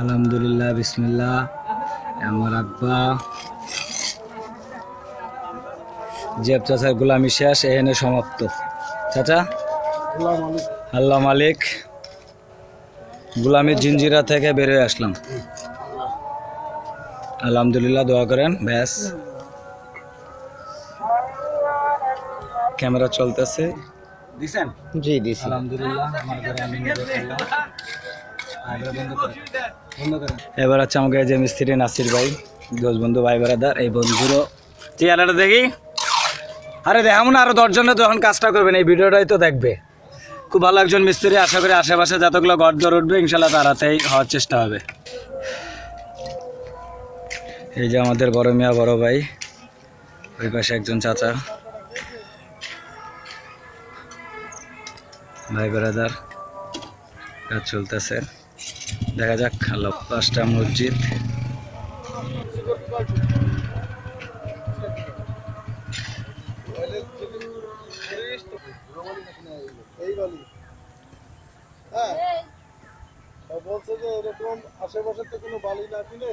আলহামদুলিল্লাহ, বিসমিল্লাহ। আমার আব্বা। জেব চাচার গোলামি শেষ, এখানে সমাপ্ত। চাচা? আল্লাহ মালিক। গোলামির জিঞ্জিরা থেকে বেরোয় আসলাম। আলহামদুলিল্লাহ দোয়া করেন। ব্যাস। ক্যামেরা চলতেছে। দিছেন? জি দিছি। আলহামদুলিল্লাহ আমার ঘরে আমি নিজে করলাম। আর এবার হচ্ছে আমাকে যে মিস্ত্রি নাসির ভাই দোষ বন্ধু ভাই বেড়াদার এই বন্ধুরও চেয়ারটা দেখি। আরে দেখাম না আরও দশজনে তখন কাজটা করবেন এই ভিডিওটাই তো দেখবে। খুব ভালো একজন মিস্ত্রি আশা করি আশেপাশে যতগুলো ঘর দর উঠবে ইনশাল্লাহ তাড়াতাড়ি হওয়ার চেষ্টা হবে। এই যে আমাদের বড় মিয়া, বড় ভাই, ওই পাশে একজন চাচা। ভাই বেড়াদার কাজ চলতেছে। দেখা যাক পাঁচটা মসজিদ। হ্যাঁ। বলছে যে এরকম আশেপাশে তো কোনো বালি না কিনে